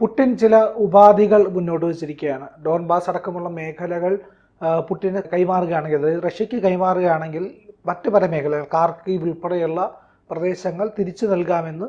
Putin ചില ഉപാധികൾ മുന്നോട്ട് വച്ചിരിക്കുകയാണ്. ഡോൺബാസ് അടക്കമുള്ള മേഖലകൾ പുടിന് കൈമാറുകയാണെങ്കിൽ അതായത് റഷ്യക്ക് കൈമാറുകയാണെങ്കിൽ മറ്റ് പല മേഖലകൾ കാർക്കീവ് ഉൾപ്പെടെയുള്ള പ്രദേശങ്ങൾ തിരിച്ചു നൽകാമെന്ന്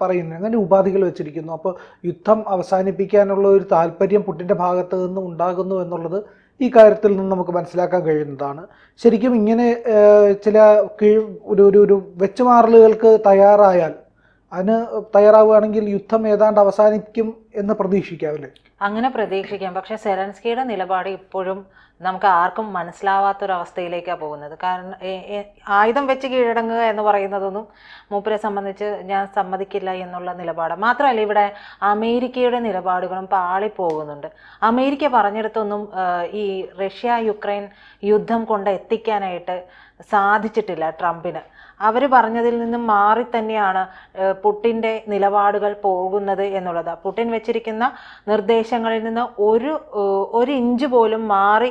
പറയുന്നു. അങ്ങനെ ഉപാധികൾ വെച്ചിരിക്കുന്നു. അപ്പോൾ യുദ്ധം അവസാനിപ്പിക്കാനുള്ള ഒരു താല്പര്യം പുടിന്റെ ഭാഗത്ത് നിന്ന് ഉണ്ടാകുന്നു എന്നുള്ളത് ഈ കാര്യത്തിൽ നിന്ന് നമുക്ക് മനസ്സിലാക്കാൻ കഴിയുന്നതാണ്. ശരിക്കും ഇങ്ങനെ ചില കീഴ് ഒരു ഒരു വെച്ചുമാറലുകൾക്ക് തയ്യാറായാൽ അതിന് തയ്യാറാവുകയാണെങ്കിൽ യുദ്ധം ഏതാണ്ട് അവസാനിക്കും എന്ന് പ്രതീക്ഷിക്കാവില്ലേ അങ്ങനെ പ്രതീക്ഷിക്കാം. പക്ഷെ സെലൻസ്കിയുടെ നിലപാട് ഇപ്പോഴും നമുക്ക് ആർക്കും മനസ്സിലാവാത്തൊരവസ്ഥയിലേക്കാണ് പോകുന്നത്. കാരണം ആയുധം വെച്ച് കീഴടങ്ങുക എന്ന് പറയുന്നതൊന്നും മൂപ്പരെ സംബന്ധിച്ച് ഞാൻ സമ്മതിക്കില്ല എന്നുള്ള നിലപാട്. മാത്രമല്ല ഇവിടെ അമേരിക്കയുടെ നിലപാടുകളും പാളിപ്പോകുന്നുണ്ട്. അമേരിക്ക പറഞ്ഞെടുത്തൊന്നും ഈ റഷ്യ യുക്രൈൻ യുദ്ധം കൊണ്ട് എത്തിക്കാനായിട്ട് സാധിച്ചിട്ടില്ല ട്രംപിന്. അവർ പറഞ്ഞതിൽ നിന്നും മാറി തന്നെയാണ് പുട്ടിന്റെ നിലപാടുകൾ പോകുന്നത് എന്നുള്ളത്. പുട്ടിൻ വെച്ചിരിക്കുന്ന നിർദ്ദേശങ്ങളിൽ നിന്ന് ഒരു ഒരു ഇഞ്ച് പോലും മാറി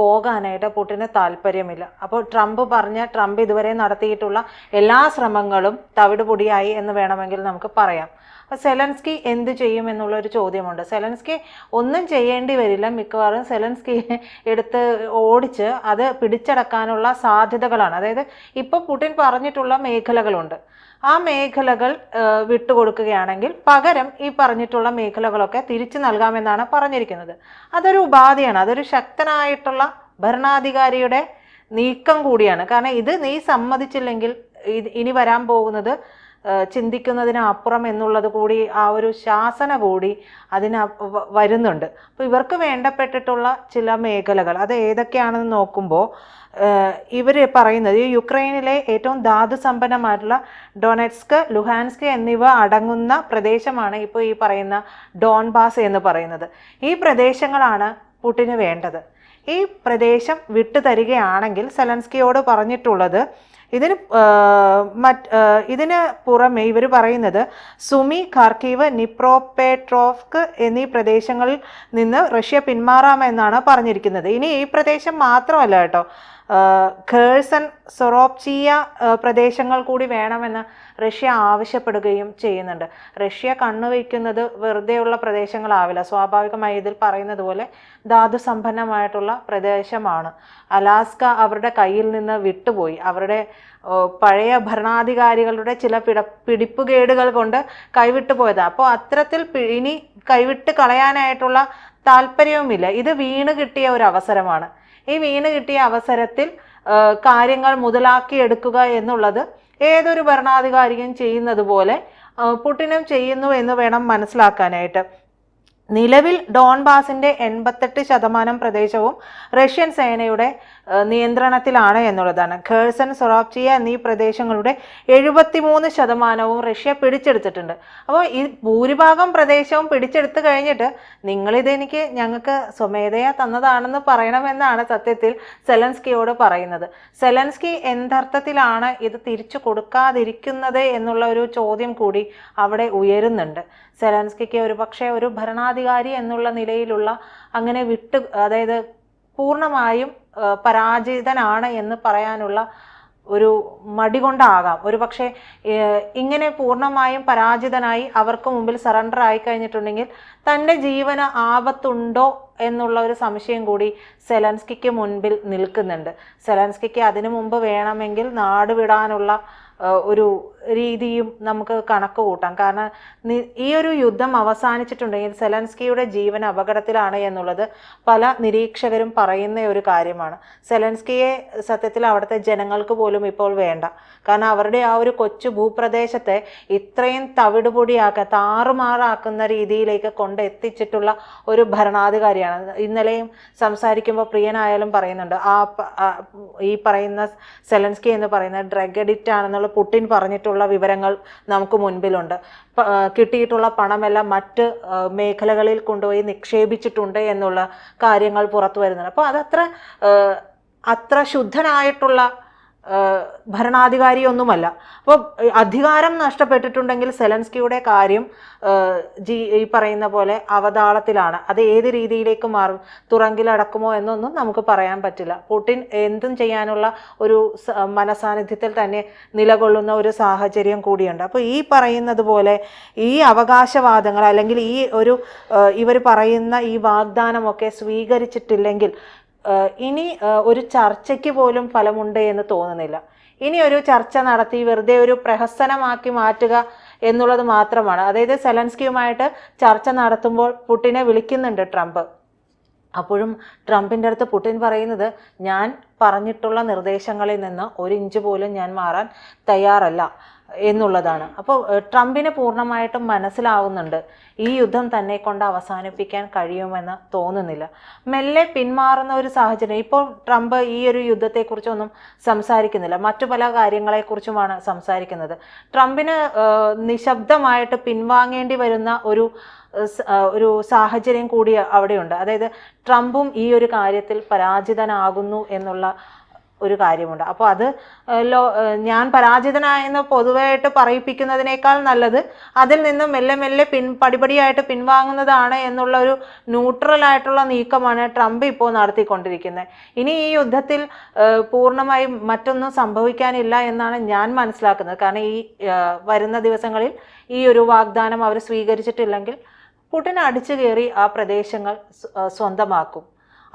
പോകാനായിട്ട് പുട്ടിന് താല്പര്യമില്ല. അപ്പോൾ ട്രംപ് പറഞ്ഞ ട്രംപ് ഇതുവരെ നടത്തിയിട്ടുള്ള എല്ലാ ശ്രമങ്ങളും തവിടുപൊടിയായി എന്ന് വേണമെങ്കിൽ നമുക്ക് പറയാം. അപ്പോൾ സെലൻസ്കി എന്ത് ചെയ്യും എന്നുള്ള ഒരു ചോദ്യമുണ്ട്. സെലൻസ്കി ഒന്നും ചെയ്യേണ്ടി വരില്ല. മിക്കവാറും സെലൻസ്കി എടുത്ത് ഓടിച്ച് അത് പിടിച്ചടക്കാനുള്ള സാധ്യതകളാണ്. അതായത് ഇപ്പോൾ പുടിൻ പറഞ്ഞിട്ടുള്ള മേഖലകളുണ്ട്. ആ മേഖലകൾ വിട്ടുകൊടുക്കുകയാണെങ്കിൽ പകരം ഈ പറഞ്ഞിട്ടുള്ള മേഖലകളൊക്കെ തിരിച്ചു നൽകാമെന്നാണ് പറഞ്ഞിരിക്കുന്നത്. അതൊരു ഉപാധിയാണ്. അതൊരു ശക്തനായിട്ടുള്ള ഭരണാധികാരിയുടെ നീക്കം കൂടിയാണ്. കാരണം ഇത് നീ സമ്മതിച്ചില്ലെങ്കിൽ ഇനി വരാൻ പോകുന്നത് ചിന്തിക്കുന്നതിനപ്പുറം എന്നുള്ളത് കൂടി ആ ഒരു ശാസന കൂടി അതിന് വരുന്നുണ്ട്. അപ്പോൾ ഇവർക്ക് വേണ്ടപ്പെട്ടിട്ടുള്ള ചില മേഖലകൾ അത് ഏതൊക്കെയാണെന്ന് നോക്കുമ്പോൾ ഇവർ പറയുന്നത് ഈ യുക്രൈനിലെ ഏറ്റവും ധാതു സമ്പന്നമായിട്ടുള്ള ഡൊണറ്റ്സ്ക് ലുഹാൻസ്ക് എന്നിവ അടങ്ങുന്ന പ്രദേശമാണ് ഇപ്പോൾ ഈ പറയുന്ന ഡോൺബാസ് എന്ന് പറയുന്നത്. ഈ പ്രദേശങ്ങളാണ് പുട്ടിന് വേണ്ടത്. ഈ പ്രദേശം വിട്ടു തരികയാണെങ്കിൽ സെലൻസ്കിയോട് പറഞ്ഞിട്ടുള്ളത് ഇതിന് മറ്റ് ഇതിന് പുറമെ ഇവർ പറയുന്നത് സുമി ഖാർക്കീവ് നിപ്രോപേട്രോഫ്ക് എന്നീ പ്രദേശങ്ങളിൽ നിന്ന് റഷ്യ പിന്മാറാമെന്നാണ് പറഞ്ഞിരിക്കുന്നത്. ഇനി ഈ പ്രദേശം മാത്രമല്ല കേട്ടോ. ഖേഴ്സൺ സൊറോപ്ചിയ പ്രദേശങ്ങൾ കൂടി വേണമെന്ന് റഷ്യ ആവശ്യപ്പെടുകയും ചെയ്യുന്നുണ്ട്. റഷ്യ കണ്ണുവയ്ക്കുന്നത് വെറുതെയുള്ള പ്രദേശങ്ങളാവില്ല. സ്വാഭാവികമായി ഇതിൽ പറയുന്നത് പോലെ ധാതു സമ്പന്നമായിട്ടുള്ള പ്രദേശമാണ്. അലാസ്ക അവരുടെ കയ്യിൽ നിന്ന് വിട്ടുപോയി. അവരുടെ പഴയ ഭരണാധികാരികളുടെ ചില പിട പിടിപ്പുകേടുകൾ കൊണ്ട് കൈവിട്ടു പോയതാണ് അപ്പോൾ അത്തരത്തിൽ ഇനി കൈവിട്ട് കളയാനായിട്ടുള്ള താല്പര്യവുമില്ല. ഇത് വീണ് കിട്ടിയ ഒരു അവസരമാണ്. ഈ വീണ് കിട്ടിയ അവസരത്തിൽ കാര്യങ്ങൾ മുതലാക്കി എടുക്കുക എന്നുള്ളത് ഏതൊരു ഭരണാധികാരിയും ചെയ്യുന്നത് പോലെ പുട്ടിനും ചെയ്യുന്നു എന്ന് വേണം മനസ്സിലാക്കാനായിട്ട്. നിലവിൽ ഡോൺബാസിന്റെ എൺപത്തെട്ട് ശതമാനം പ്രദേശവും റഷ്യൻ സേനയുടെ നിയന്ത്രണത്തിലാണ് എന്നുള്ളതാണ്. ഖേഴ്സൺ സൊറാപ്ചിയ എന്നീ പ്രദേശങ്ങളുടെ എഴുപത്തിമൂന്ന് ശതമാനവും റഷ്യ പിടിച്ചെടുത്തിട്ടുണ്ട്. അപ്പോൾ ഈ ഭൂരിഭാഗം പ്രദേശവും പിടിച്ചെടുത്തു കഴിഞ്ഞിട്ട് നിങ്ങളിത് എനിക്ക് ഞങ്ങൾക്ക് സ്വമേധയാ തന്നതാണെന്ന് പറയണമെന്നാണ് സത്യത്തിൽ സെലൻസ്കിയോട് പറയുന്നത്. സെലൻസ്കി എന്തർത്ഥത്തിലാണ് ഇത് തിരിച്ചു കൊടുക്കാതിരിക്കുന്നത് എന്നുള്ള ഒരു ചോദ്യം കൂടി അവിടെ ഉയരുന്നുണ്ട്. സെലൻസ്കിക്ക് ഒരു പക്ഷേ ഒരു ഭരണാധികാരി എന്നുള്ള നിലയിലുള്ള അങ്ങനെ വിട്ട് അതായത് പൂർണമായും പരാജിതനാണ് എന്ന് പറയാനുള്ള ഒരു മടി കൊണ്ടാകാം. ഒരു പക്ഷേ ഇങ്ങനെ പൂർണമായും പരാജിതനായി അവർക്ക് മുമ്പിൽ സറണ്ടർ ആയി കഴിഞ്ഞിട്ടുണ്ടെങ്കിൽ തന്റെ ജീവന ആപത്തുണ്ടോ എന്നുള്ള ഒരു സംശയം കൂടി സെലൻസ്കിക്ക് മുൻപിൽ നിൽക്കുന്നുണ്ട്. സെലൻസ്കിക്ക് അതിനു മുമ്പ് വേണമെങ്കിൽ നാട് വിടാനുള്ള ഒരു രീതിയും നമുക്ക് കണക്ക് കൂട്ടാം. കാരണം ഈ ഒരു യുദ്ധം അവസാനിച്ചിട്ടുണ്ടെങ്കിൽ സെലൻസ്കിയുടെ ജീവൻ അപകടത്തിലാണ് എന്നുള്ളത് പല നിരീക്ഷകരും പറയുന്ന ഒരു കാര്യമാണ്. സെലൻസ്കിയെ സത്യത്തിൽ അവിടുത്തെ ജനങ്ങൾക്ക് പോലും ഇപ്പോൾ വേണ്ട. കാരണം അവരുടെ ആ ഒരു കൊച്ചു ഭൂപ്രദേശത്തെ ഇത്രയും തവിടുപൊടിയാക്കുക താറുമാറാക്കുന്ന രീതിയിലേക്ക് കൊണ്ടെത്തിച്ചിട്ടുള്ള ഒരു ഭരണാധികാരിയാണ്. ഇന്നലെയും സംസാരിക്കുമ്പോൾ പ്രിയനായാലും പറയുന്നുണ്ട് ആ ഈ പറയുന്ന സെലൻസ്കി എന്ന് പറയുന്ന ഡ്രഗ് എഡിറ്റ് ആണെന്നുള്ള പുട്ടിൻ പറഞ്ഞിട്ടുള്ള വിവരങ്ങൾ നമുക്ക് മുൻപിലുണ്ട്. കിട്ടിയിട്ടുള്ള പണമെല്ലാം മറ്റ് മേഖലകളിൽ കൊണ്ടുപോയി നിക്ഷേപിച്ചിട്ടുണ്ട് എന്നുള്ള കാര്യങ്ങൾ പുറത്തു വരുന്നുണ്ട്. അപ്പോൾ അതത്ര അത്ര ശുദ്ധനായിട്ടുള്ള ഭരണാധികാരിയൊന്നുമല്ല. അപ്പോൾ അധികാരം നഷ്ടപ്പെട്ടിട്ടുണ്ടെങ്കിൽ സെലൻസ്കിയുടെ കാര്യം ജി ഈ പറയുന്ന പോലെ അവതാളത്തിലാണ്. അത് ഏത് രീതിയിലേക്ക് മാറും തുറങ്കിലടക്കുമോ എന്നൊന്നും നമുക്ക് പറയാൻ പറ്റില്ല. പുടിൻ എന്തും ചെയ്യാനുള്ള ഒരു മനസാന്നിധ്യത്തിൽ തന്നെ നിലകൊള്ളുന്ന ഒരു സാഹചര്യം കൂടിയുണ്ട്. അപ്പോൾ ഈ പറയുന്നത് പോലെ ഈ അവകാശവാദങ്ങൾ അല്ലെങ്കിൽ ഈ ഒരു ഇവർ പറയുന്ന ഈ വാഗ്ദാനമൊക്കെ സ്വീകരിച്ചിട്ടില്ലെങ്കിൽ ഇനി ഒരു ചർച്ചയ്ക്ക് പോലും ഫലമുണ്ട് എന്ന് തോന്നുന്നില്ല. ഇനി ഒരു ചർച്ച നടത്തി വെറുതെ ഒരു പ്രഹസനമാക്കി മാറ്റുക എന്നുള്ളത് മാത്രമാണ്. അതായത് സെലൻസ്കിയുമായിട്ട് ചർച്ച നടത്തുമ്പോൾ പുട്ടിനെ വിളിക്കുന്നുണ്ട് ട്രംപ്. അപ്പോഴും ട്രംപിന്റെ അടുത്ത് പുടിൻ പറയുന്നത് ഞാൻ പറഞ്ഞിട്ടുള്ള നിർദ്ദേശങ്ങളിൽ നിന്ന് ഒരു ഇഞ്ച് പോലും ഞാൻ മാറാൻ തയ്യാറല്ല എന്നുള്ളതാണ്. അപ്പോൾ ട്രംപിന് പൂർണമായിട്ടും മനസ്സിലാവുന്നുണ്ട് ഈ യുദ്ധം തന്നെ കൊണ്ട് അവസാനിപ്പിക്കാൻ കഴിയുമെന്ന് തോന്നുന്നില്ല. മെല്ലെ പിന്മാറുന്ന ഒരു സാഹചര്യം ഇപ്പോൾ ട്രംപ് ഈ ഒരു യുദ്ധത്തെക്കുറിച്ചൊന്നും സംസാരിക്കുന്നില്ല. മറ്റു പല കാര്യങ്ങളെക്കുറിച്ചുമാണ് സംസാരിക്കുന്നത്. ട്രംപിന് നിശബ്ദമായിട്ട് പിൻവാങ്ങേണ്ടി വരുന്ന ഒരു ഒരു സാഹചര്യം കൂടി അവിടെയുണ്ട്. അതായത് ട്രംപും ഈ ഒരു കാര്യത്തിൽ പരാജിതനാകുന്നു എന്നുള്ള ഒരു കാര്യമുണ്ട്. അപ്പോൾ അത് ലോ ഞാൻ പരാജിതനായെന്ന് പൊതുവായിട്ട് പറയിപ്പിക്കുന്നതിനേക്കാൾ നല്ലത് അതിൽ നിന്നും മെല്ലെ മെല്ലെ പിൻ പടിപടിയായിട്ട് പിൻവാങ്ങുന്നതാണ് എന്നുള്ള ഒരു ന്യൂട്രൽ ആയിട്ടുള്ള നീക്കമാണ് ട്രംപ് ഇപ്പോൾ നടത്തിക്കൊണ്ടിരിക്കുന്നത്. ഇനി ഈ യുദ്ധത്തിൽ പൂർണമായും മറ്റൊന്നും സംഭവിക്കാനില്ല എന്നാണ് ഞാൻ മനസ്സിലാക്കുന്നത്. കാരണം ഈ വരുന്ന ദിവസങ്ങളിൽ ഈ ഒരു വാഗ്ദാനം അവർ സ്വീകരിച്ചിട്ടില്ലെങ്കിൽ പുടിൻ അടിച്ചു കയറി ആ പ്രദേശങ്ങൾ സ്വന്തമാക്കും.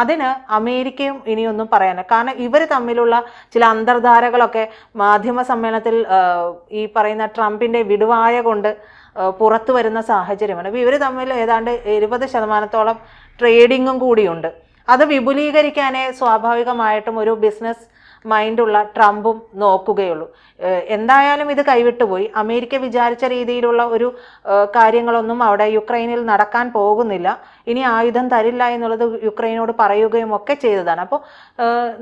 അതിന് അമേരിക്കയും ഇനിയൊന്നും പറയാനില്ല. കാരണം ഇവർ തമ്മിലുള്ള ചില അന്തർധാരകളൊക്കെ മാധ്യമ സമ്മേളനത്തിൽ ഈ പറയുന്ന ട്രംപിന്റെ വിടുവായ കൊണ്ട് പുറത്തു വരുന്ന സാഹചര്യമാണ്. അപ്പോൾ ഇവർ തമ്മിൽ ഏതാണ്ട് എഴുപത് ശതമാനത്തോളം ട്രേഡിങ്ങും കൂടിയുണ്ട്. അത് വിപുലീകരിക്കാനേ സ്വാഭാവികമായിട്ടും ഒരു ബിസിനസ് മൈൻഡുള്ള ട്രംപും നോക്കുകയുള്ളൂ. എന്തായാലും ഇത് കൈവിട്ടുപോയി. അമേരിക്ക വിചാരിച്ച രീതിയിലുള്ള ഒരു കാര്യങ്ങളൊന്നും അവിടെ യുക്രൈനിൽ നടക്കാൻ പോകുന്നില്ല. ഇനി ആയുധം തരില്ല എന്നുള്ളത് യുക്രൈനോട് പറയുകയും ഒക്കെ ചെയ്തതാണ്. അപ്പോൾ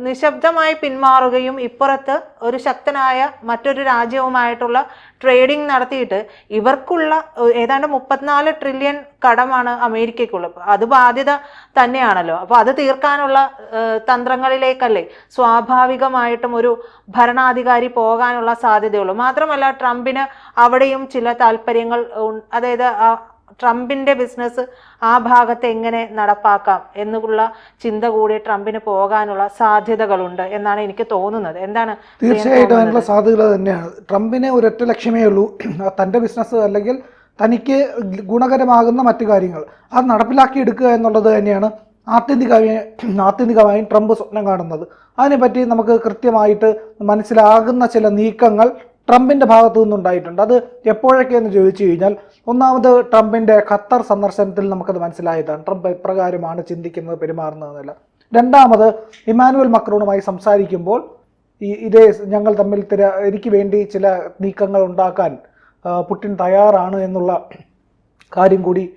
നിശബ്ദമായി പിന്മാറുകയും ഇപ്പുറത്ത് ഒരു ശക്തനായ മറ്റൊരു രാജ്യവുമായിട്ടുള്ള ട്രേഡിംഗ് നടത്തിയിട്ട് ഇവർക്കുള്ള ഏതാണ്ട് മുപ്പത്തിനാല് ട്രില്യൺ കടമാണ് അമേരിക്കയ്ക്കുള്ളത്. അത് ബാധ്യത തന്നെയാണല്ലോ. അപ്പോൾ അത് തീർക്കാനുള്ള തന്ത്രങ്ങളിലേക്കല്ലേ സ്വാഭാവികമായിട്ടും ഒരു ഭരണാധികാരി പോകാനുള്ള സാധ്യതയുള്ളൂ. മാത്രമല്ല ട്രംപിന് അവിടെയും ചില താല്പര്യങ്ങൾ അതായത് ആ ട്രംപിന്റെ ബിസിനസ് ആ ഭാഗത്ത് എങ്ങനെ നടപ്പാക്കാം എന്നുള്ള ചിന്ത കൂടി ട്രംപിന് പോകാനുള്ള സാധ്യതകളുണ്ട് എന്നാണ് എനിക്ക് തോന്നുന്നത്. എന്താണ് തീർച്ചയായിട്ടും അതിനുള്ള സാധ്യത തന്നെയാണ്. ട്രംപിന് ഒരൊറ്റ ലക്ഷ്യമേ ഉള്ളൂ. തന്റെ ബിസിനസ് അല്ലെങ്കിൽ തനിക്ക് ഗുണകരമാകുന്ന മറ്റു കാര്യങ്ങൾ. അത് നടപ്പിലാക്കി എടുക്കുക എന്നുള്ളത് തന്നെയാണ് ആത്യന്തികമായി ആത്യന്തികമായും ട്രംപ് സ്വപ്നം കാണുന്നത്. അതിനെപ്പറ്റി നമുക്ക് കൃത്യമായിട്ട് മനസ്സിലാകുന്ന ചില നീക്കങ്ങൾ ട്രംപിന്റെ ഭാഗത്തു നിന്നുണ്ടായിട്ടുണ്ട്. അത് എപ്പോഴൊക്കെ എന്ന് ചോദിച്ചു കഴിഞ്ഞാൽ ഒന്നാമത് ട്രംപിന്റെ ഖത്തർ സന്ദർശനത്തിൽ നമുക്കത് മനസ്സിലായതാണ്. ട്രംപ് എപ്രകാരമാണ് ചിന്തിക്കുന്നത് പെരുമാറുന്നതെന്നല്ല രണ്ടാമത് ഇമാനുവൽ മക്രോണുമായി സംസാരിക്കുമ്പോൾ ഈ ഇതേ ഞങ്ങൾ തമ്മിൽ തിര എനിക്ക് വേണ്ടി ചില നീക്കങ്ങൾ ഉണ്ടാക്കാൻ പുടിൻ തയ്യാറാണ് എന്നുള്ള കാര്യം കൂടി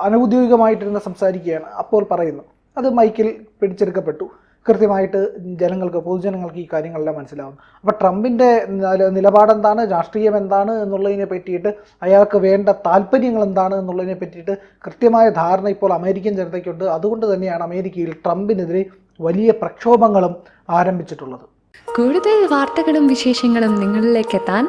അനൗദ്യോഗികമായിട്ടിരുന്ന് സംസാരിക്കുകയാണ് അപ്പോൾ പറയുന്നു. അത് മൈക്കിൽ പിടിച്ചെടുക്കപ്പെട്ടു. കൃത്യമായിട്ട് ജനങ്ങൾക്ക് പൊതുജനങ്ങൾക്ക് ഈ കാര്യങ്ങളെല്ലാം മനസ്സിലാവും. അപ്പോൾ ട്രംപിന്റെ നില- നിലപാടെന്താണ്? രാഷ്ട്രീയം എന്താണ് എന്നുള്ളതിനെ പറ്റിയിട്ട് അയാൾക്ക് വേണ്ട താല്പര്യങ്ങൾ എന്താണ് എന്നുള്ളതിനെ പറ്റിയിട്ട് കൃത്യമായ ധാരണ ഇപ്പോൾ അമേരിക്കൻ ജനതയ്ക്കുണ്ട്. അതുകൊണ്ട് തന്നെയാണ് അമേരിക്കയിൽ ട്രംപിനെതിരെ വലിയ പ്രക്ഷോഭങ്ങളും ആരംഭിച്ചിട്ടുള്ളത്. കൂടുതൽ വാർത്തകളും വിശേഷങ്ങളും നിങ്ങളിലേക്ക് എത്താൻ